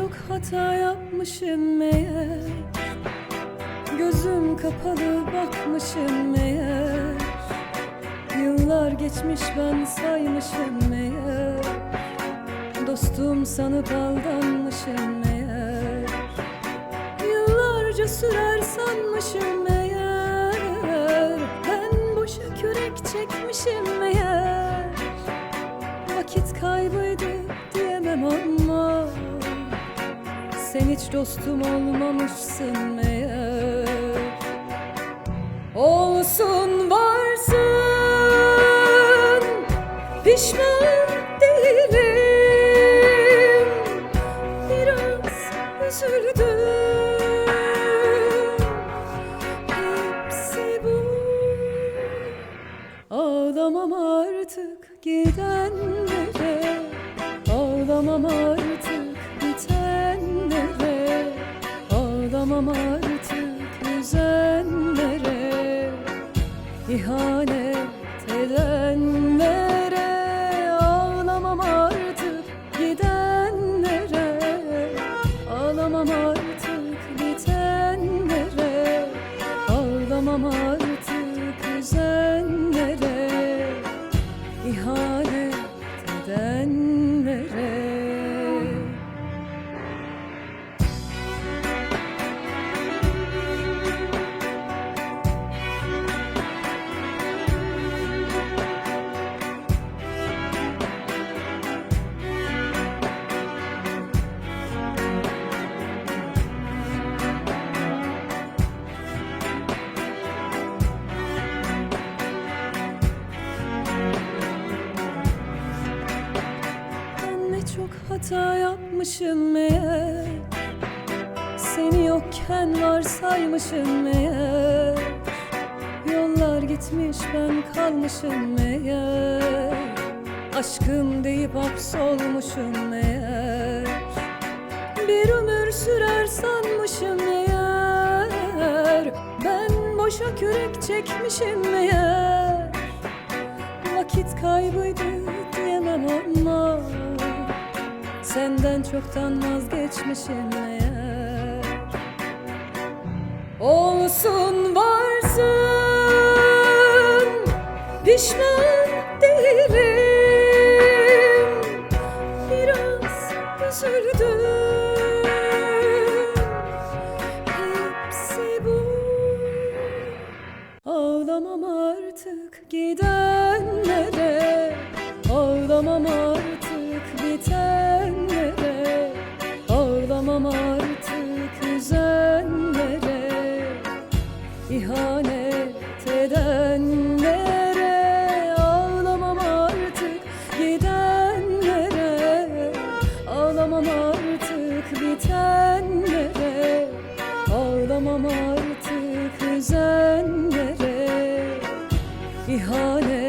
hata yapmışım meğer. Gözüm kapalı bakmışım meğer. Yıllar geçmiş ben saymışım meğer. Dostum sanıp aldanmışım meğer. Yıllarca sürer sanmışım meğer. Ben boşa kürek çekmişim meğer. Vakit kaybıydı diyemem ama Sen hiç dostum olmamışsın meğer. Olsun varsın. Pişman üzenlere İhanet edenlere Ağlamam artık gidenlere Ağlamam artık bitenlere Ağlamam artık üzenlere İhanet edenlere hata yapmışım meğer. Seni yokken varsaymışım meğer. Yollar gitmiş ben kalmışım meğer. Aşkım deyip hapsolmuşum meğer. Bir ömür sürer sanmışım meğer. Ben boşa kürek çekmişim meğer. Vakit kaybıydı diyemem ama Senden çoktan vazgeçmişim eğer. Olsun varsın Pişman değilim. Biraz üzüldüm. Hepsi bu. Ağlamam artık gidenlere. Ağlamam ihale